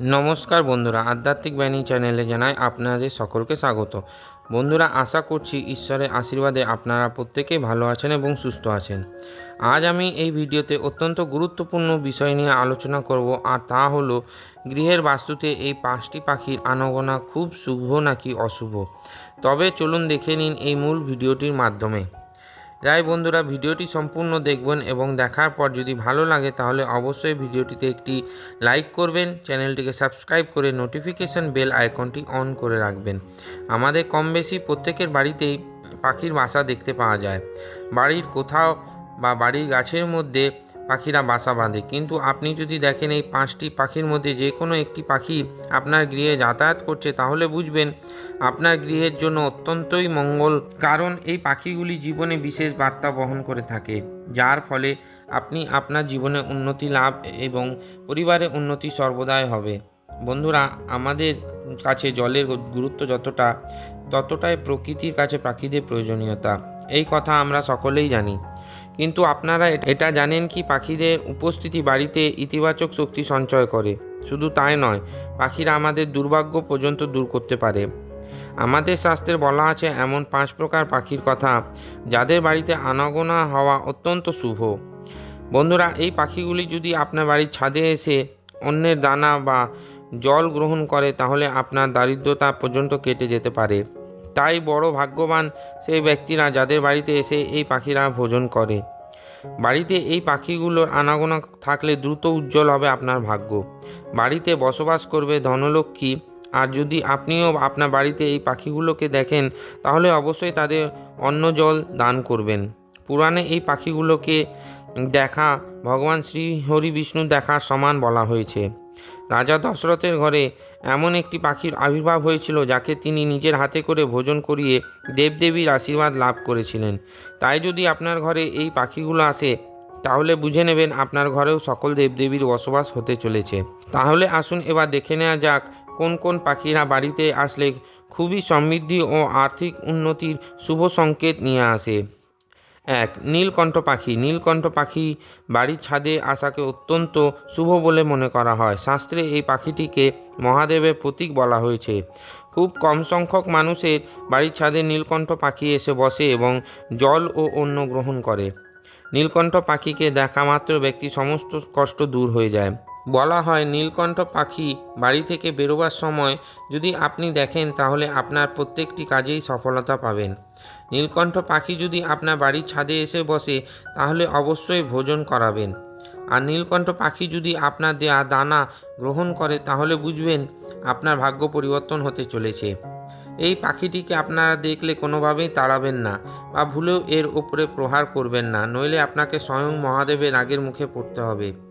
নমস্কার বন্ধুরা, আধ্যাত্মিক বাণী চ্যানেলে জানাই আপনাদের সকলকে স্বাগত। বন্ধুরা, আশা করছি ঈশ্বরের আশীর্বাদে আপনারা প্রত্যেকেই ভালো আছেন এবং সুস্থ আছেন। আজ আমি এই ভিডিওতে অত্যন্ত গুরুত্বপূর্ণ বিষয় নিয়ে আলোচনা করব আর তা হলো, গৃহের বাস্তুতে এই পাঁচটি পাখির আনাগোনা খুব শুভ নাকি অশুভ? তবে চলুন দেখে নিন এই মূল ভিডিওটির মাধ্যমে। যাই বন্ধুরা, ভিডিওটি সম্পূর্ণ দেখবেন এবং দেখার পর যদি ভালো লাগে তাহলে অবশ্যই ভিডিওটিতে একটি লাইক করবেন, চ্যানেলটিকে সাবস্ক্রাইব করে নোটিফিকেশান বেল আইকনটি অন করে রাখবেন। আমাদের কম বেশি প্রত্যেকের বাড়িতেই পাখির বাসা দেখতে পাওয়া যায়। বাড়ির কোথাও বা বাড়ির গাছের মধ্যে পাখিরা বাসা বাঁধে। কিন্তু আপনি যদি দেখেন এই পাঁচটি পাখির মধ্যে যে কোনো একটি পাখি আপনার গৃহে যাতায়াত করছে, তাহলে বুঝবেন আপনার গৃহের জন্য অত্যন্তই মঙ্গল। কারণ এই পাখিগুলি জীবনে বিশেষ বার্তা বহন করে থাকে, যার ফলে আপনি আপনার জীবনে উন্নতি লাভ এবং পরিবারে উন্নতি সর্বদাই হবে। বন্ধুরা, আমাদের কাছে জলের গুরুত্ব যতটা, ততটাই প্রকৃতির কাছে পাখিদের প্রয়োজনীয়তা। এই কথা আমরা সকলেই জানি। কিন্তু আপনারা এটা জানেন কি, পাখিদের উপস্থিতি বাড়িতে ইতিবাচক শক্তি সঞ্চয় করে। শুধু তাই নয়, পাখিরা আমাদের দুর্ভাগ্য পর্যন্ত দূর করতে পারে। আমাদের শাস্ত্রে বলা আছে এমন পাঁচ প্রকার পাখির কথা, যাদের বাড়িতে আনাগোনা হওয়া অত্যন্ত শুভ। বন্ধুরা, এই পাখিগুলি যদি আপনার বাড়ির ছাদে এসে অন্যের দানা বা জল গ্রহণ করে, তাহলে আপনার দারিদ্রতা পর্যন্ত কেটে যেতে পারে। তাই বড় ভাগ্যবান সেই ব্যক্তিরা যাদের বাড়িতে এসে এই পাখিরা ভোজন করে। বাড়িতে এই পাখিগুলোর আনাগোনা থাকলে দ্রুত উজ্জ্বল হবে আপনার ভাগ্য। বাড়িতে বসবাস করবে ধনলক্ষ্মী। আর যদি আপনিও আপনার বাড়িতে এই পাখিগুলোকে দেখেন, তাহলে অবশ্যই তাদের অন্ন জল দান করবেন। পুরাণে এই পাখিগুলোকে দেখা, ভগবান শ্রী হরি বিষ্ণু দেখা সমান বলা হয়েছে। রাজা দশরথের ঘরে এমন একটি পাখির আবির্ভাব হয়েছিল যাকে তিনি নিজের হাতে করে ভোজন করিয়ে দেবদেবীর আশীর্বাদ লাভ করেছিলেন। তাই যদি আপনার ঘরে এই পাখিগুলো আসে, তাহলে বুঝে নেবেন আপনার ঘরেও সকল দেবদেবীর বসবাস হতে চলেছে। তাহলে আসুন এবার দেখে নেওয়া যাক, কোন কোন পাখিরা বাড়িতে আসলে খুবই সমৃদ্ধি ও আর্থিক উন্নতির শুভ সংকেত নিয়ে আসে। এক, নীলকণ্ঠ পাখি। নীলকণ্ঠ পাখি বাড়ির ছাদে আসাকে অত্যন্ত শুভ বলে মনে করা হয়। শাস্ত্রে এই পাখিটিকে মহাদেবের প্রতীক বলা হয়েছে। খুব কম সংখ্যক মানুষের বাড়ির ছাদে নীলকণ্ঠ পাখি এসে বসে এবং জল ও অন্ন গ্রহণ করে। নীলকণ্ঠ পাখিকে দেখা মাত্র ব্যক্তি সমস্ত কষ্ট দূর হয়ে যায়। বলা হয়, নীলকণ্ঠ পাখি বাড়ি থেকে বেরোবার সময় যদি আপনি দেখেন তাহলে আপনার প্রত্যেকটি কাজেই সফলতা পাবেন। নীলকণ্ঠ পাখি যদি আপনার বাড়ির ছাদে এসে বসে, তাহলে অবশ্যই ভোজন করাবেন। আর নীলকণ্ঠ পাখি যদি আপনার দেয়া দানা গ্রহণ করে, তাহলে বুঝবেন আপনার ভাগ্য পরিবর্তন হতে চলেছে। এই পাখিটিকে আপনারা দেখলে কোনোভাবেই তাড়াবেন না বা ভুলেও এর ওপরে প্রহার করবেন না, নইলে আপনাকে স্বয়ং মহাদেবের রাগের মুখে পড়তে হবে।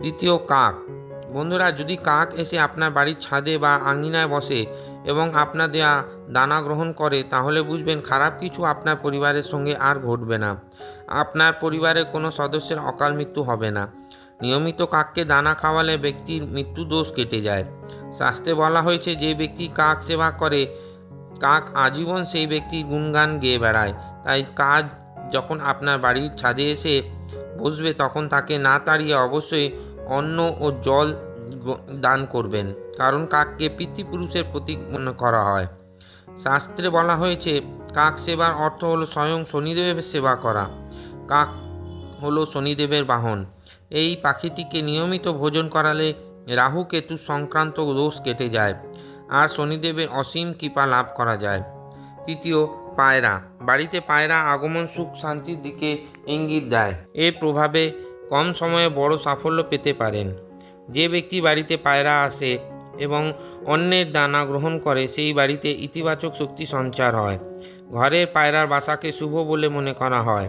দ্বিতীয় কাক। বন্ধুরা, যদি কাক এসে আপনার বাড়ির ছাদে বা আঙিনায় বসে এবং আপনার দেয়া দানা গ্রহণ করে, তাহলে বুঝবেন খারাপ কিছু আপনার পরিবারের সঙ্গে আর ঘটবে না। আপনার পরিবারের কোনো সদস্যের অকাল মৃত্যু হবে না। নিয়মিত কাককে দানা খাওয়ালে ব্যক্তির মৃত্যু দোষ কেটে যায়। শাস্তে বলা হয়েছে, যে ব্যক্তি কাক সেবা করে, কাক আজীবন সেই ব্যক্তির গুণগান গেয়ে বেড়ায়। তাই কাজ যখন আপনার বাড়ির ছাদে এসে বসবে তখন তাকে না তাড়িয়ে অবশ্যই অন্ন ও জল দান করবেন। কারণ কাককে পিতৃপুরুষের প্রতীক মনে করা হয়। শাস্ত্রে বলা হয়েছে, কাক সেবার অর্থ হলো স্বয়ং শনিদেবের সেবা করা। কাক হলো শনিদেবের বাহন। এই পাখিটিকে নিয়মিত ভোজন করালে রাহু কেতু সংক্রান্ত দোষ কেটে যায়। আর শনিদেবের অসীম কৃপা লাভ করা যায়। তৃতীয় পায়রা। বাড়িতে পায়রা আগমন, সুখ, শান্তির দিকে ইঙ্গিত দেয়। এর প্রভাবে কম সময়ে বড় সাফল্য পেতে পারেন। যে ব্যক্তি বাড়িতে পায়রা আসে এবং অন্যের দানা গ্রহণ করে, সেই বাড়িতে ইতিবাচক শক্তি সঞ্চার হয়। ঘরের পায়রার বাসাকে শুভ বলে মনে করা হয়।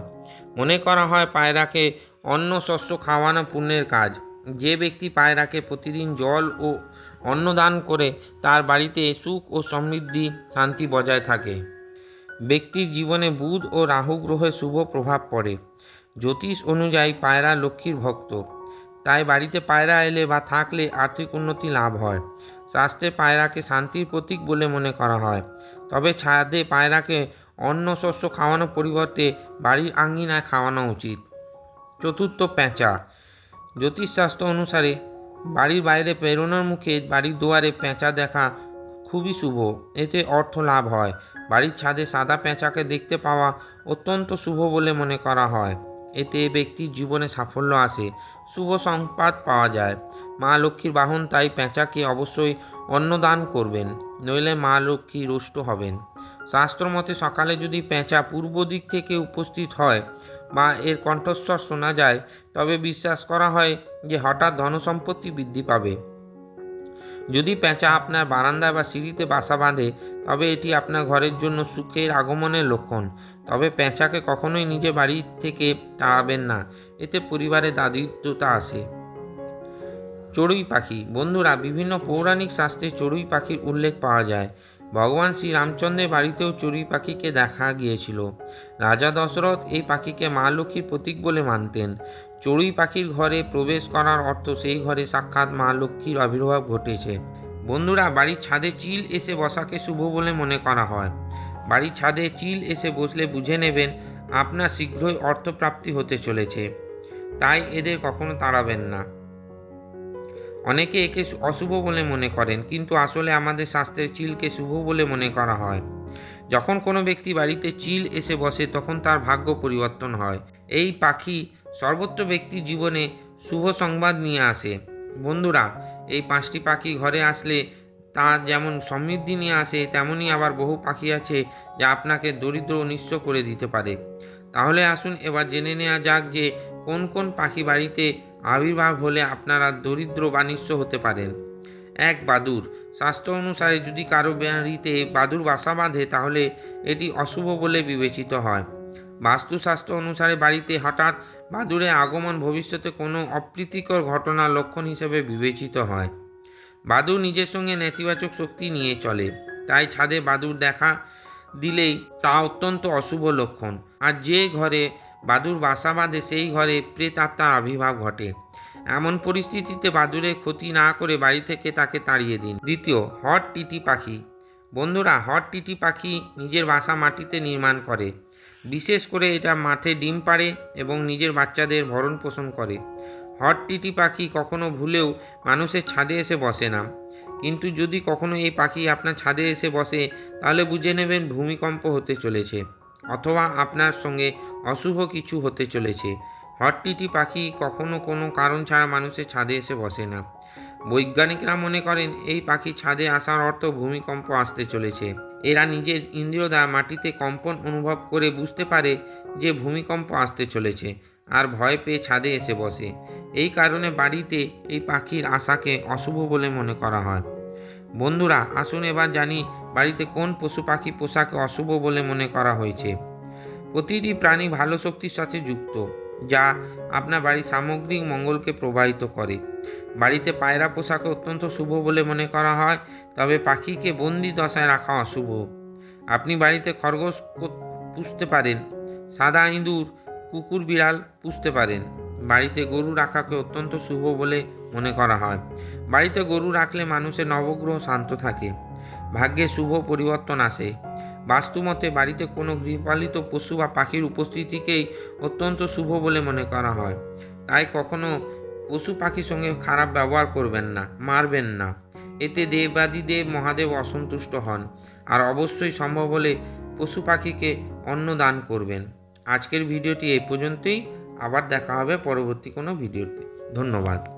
মনে করা হয় পায়রাকে অন্ন, শস্য, খাওয়ানো পুণ্যের কাজ। যে ব্যক্তি পায়রাকে প্রতিদিন জল ও অন্ন দান করে, তার বাড়িতে সুখ ও সমৃদ্ধি, শান্তি বজায় থাকে। ব্যক্তির জীবনে বুধ ও রাহু গ্রহের শুভ প্রভাব পড়ে। জ্যোতিষ অনুযায়ী পায়রা লক্ষ্মীর ভক্ত। তাই বাড়িতে পায়রা এলে বা থাকলে আর্থিক উন্নতি লাভ হয়। শাস্ত্রে পায়রাকে শান্তির প্রতীক বলে মনে করা হয়। তবে ছাদে পায়রাকে অন্য শস্য খাওয়ানোর পরিবর্তে বাড়ির আঙ্গিনায় খাওয়ানো উচিত। চতুর্থ প্যাঁচা জ্যোতিষশাস্ত্র অনুসারে বাড়ির বাইরে বেরোনোর মুখে বাড়ির দুয়ারে পেঁচা দেখা খুবই শুভ। এতে অর্থ লাভ হয়। বাড়ির ছাদে সাদা পেঁচাকে দেখতে পাওয়া অত্যন্ত শুভ বলে মনে করা হয়। এতে ব্যক্তির জীবনে সাফল্য আসে, শুভ সংবাদ পাওয়া যায়। মা লক্ষ্মীর বাহন তাই পেঁচাকে অবশ্যই অন্নদান করবেন, নইলে মা লক্ষ্মী রুষ্ট হবেন। শাস্ত্রমতে সকালে যদি পেঁচা পূর্ব দিক থেকে উপস্থিত হয় বা এর কণ্ঠস্বর শোনা যায়, তবে বিশ্বাস করা হয় যে হঠাৎ ধনসম্পত্তি বৃদ্ধি পাবে। যদি পেঁচা আপনার বারান্দা বা সিঁড়িতে বাসা বাঁধে, তবে এটি আপনার ঘরের জন্য সুখের আগমনের লক্ষণ। তবে পেঁচাকে কখনোই নিজে বাড়ি থেকে তাড়াবেন না। এতে পরিবারে দারিদ্রতা আসে। চড়ুই পাখি। বন্ধুরা, বিভিন্ন পৌরাণিক শাস্ত্রে চড়ুই পাখির উল্লেখ পাওয়া যায়। ভগবান শ্রী রামচন্দ্রের বাড়িতেও চড়ুই পাখিকে দেখা গিয়েছিল। রাজা দশরথ এই পাখিকে মা লক্ষ্মীর প্রতীক বলে মানতেন। চড়ুই পাখির ঘরে প্রবেশ করার অর্থ সেই ঘরে সাক্ষাৎ মা লক্ষ্মীর আবির্ভাব ঘটেছে। বন্ধুরা, বাড়ির ছাদে চিল এসে বসাকে শুভ বলে মনে করা হয়। বাড়ির ছাদে চিল এসে বসলে বুঝে নেবেন, আপনার শীঘ্রই অর্থপ্রাপ্তি হতে চলেছে। তাই এদের কখনো তাড়াবেন না। অনেকে একে অশুভ বলে মনে করেন, কিন্তু আসলে আমাদের শাস্ত্রের চিলকে শুভ বলে মনে করা হয়। যখন কোনো ব্যক্তি বাড়িতে চিল এসে বসে, তখন তার ভাগ্য পরিবর্তন হয়। এই পাখি সর্বত্র ব্যক্তির জীবনে শুভ সংবাদ নিয়ে আসে। বন্ধুরা, এই পাঁচটি পাখি ঘরে আসলে তা যেমন সমৃদ্ধি নিয়ে আসে, তেমনই আবার বহু পাখি আছে যা আপনাকে দরিদ্র নিঃস্ব করে দিতে পারে। তাহলে আসুন এবার জেনে নেওয়া যাক যে কোন কোন পাখি বাড়িতে আবির্ভাব হলে আপনারা দরিদ্র বাণিজ্য হতে পারেন। এক বাদুর শাস্ত্র অনুসারে যদি কারও বাড়িতে বাদুর বাসা বাঁধে, তাহলে এটি অশুভ বলে বিবেচিত হয়। বাস্তুশাস্ত্র অনুসারে বাড়িতে হঠাৎ বাদুরের আগমন ভবিষ্যতে কোনো অপ্রীতিকর ঘটনার লক্ষণ হিসেবে বিবেচিত হয়। বাদুর নিজের সঙ্গে নেতিবাচক শক্তি নিয়ে চলে। তাই ছাদে বাদুর দেখা দিলেই তা অত্যন্ত অশুভ লক্ষণ। আর যে ঘরে বাদুর বাসা বাঁধে, সেই ঘরে প্রেতাত্মার আবির্ভাব ঘটে। এমন পরিস্থিতিতে বাদুরের ক্ষতি না করে বাড়ি থেকে তাকে তাড়িয়ে দিন। দ্বিতীয়, হট টিটি পাখি। বন্ধুরা, হট টিটি পাখি নিজের বাসা মাটিতে নির্মাণ করে। বিশেষ করে এটা মাঠে ডিম পাড়ে এবং নিজের বাচ্চাদের ভরণ পোষণ করে। হট টিটি পাখি কখনো ভুলেও মানুষের ছাদে এসে বসে না। কিন্তু যদি কখনো এই পাখি আপনার ছাদে এসে বসে, তাহলে বুঝে নেবেন ভূমিকম্প হতে চলেছে। অথবা আপনার সঙ্গে অশুভ কিছু হতে চলেছে। হটটিটি পাখি কখনো কোনো কারণ ছাড়া মানুষের ছাদে এসে বসে না। বৈজ্ঞানিকরা মনে করেন, এই পাখি ছাদে আসার অর্থ ভূমিকম্প আসতে চলেছে। এরা নিজের ইন্দ্রিয় দ্বারা মাটিতে কম্পন অনুভব করে বুঝতে পারে যে ভূমিকম্প আসতে চলেছে আর ভয় পেয়ে ছাদে এসে বসে। এই কারণে বাড়িতে এই পাখির আশাকে অশুভ বলে মনে করা হয়। বন্ধুরা, আসুন এবার জানি বাড়িতে কোন পশু পাখি পোশাকে অশুভ বলে মনে করা হয়েছে। প্রতিটি প্রাণী ভালো শক্তির সাথে যুক্ত, যা আপনার বাড়ির সামগ্রিক মঙ্গলকে প্রবাহিত করে। বাড়িতে পায়রা পোশাকে অত্যন্ত শুভ বলে মনে করা হয়, তবে পাখিকে বন্দি দশায় রাখা অশুভ। আপনি বাড়িতে খরগোশ পুষতে পারেন, সাদা ইঁদুর, কুকুর, বিড়াল পুষতে পারেন। বাড়িতে গরু রাখাকে অত্যন্ত শুভ বলে মনে করা হয়। বাড়িতে গরু রাখলে মানুষের নবগ্রহ শান্ত থাকে। ভাগ্যে শুভ পরিবর্তন আসে। বাস্তুমতে বাড়িতে কোনো গৃহপালিত পশু বা পাখির উপস্থিতিকেই অত্যন্ত শুভ বলে মনে করা হয়। তাই কখনো পশু পাখির সঙ্গে খারাপ ব্যবহার করবেন না, মারবেন না। এতে দেবাদিদেব মহাদেব অসন্তুষ্ট হন। আর অবশ্যই সম্ভব হলে পশু পাখিকে অন্ন দান করবেন। আজকের ভিডিওটি এই পর্যন্তই। আবার দেখা হবে পরবর্তী কোনো ভিডিওতে। ধন্যবাদ।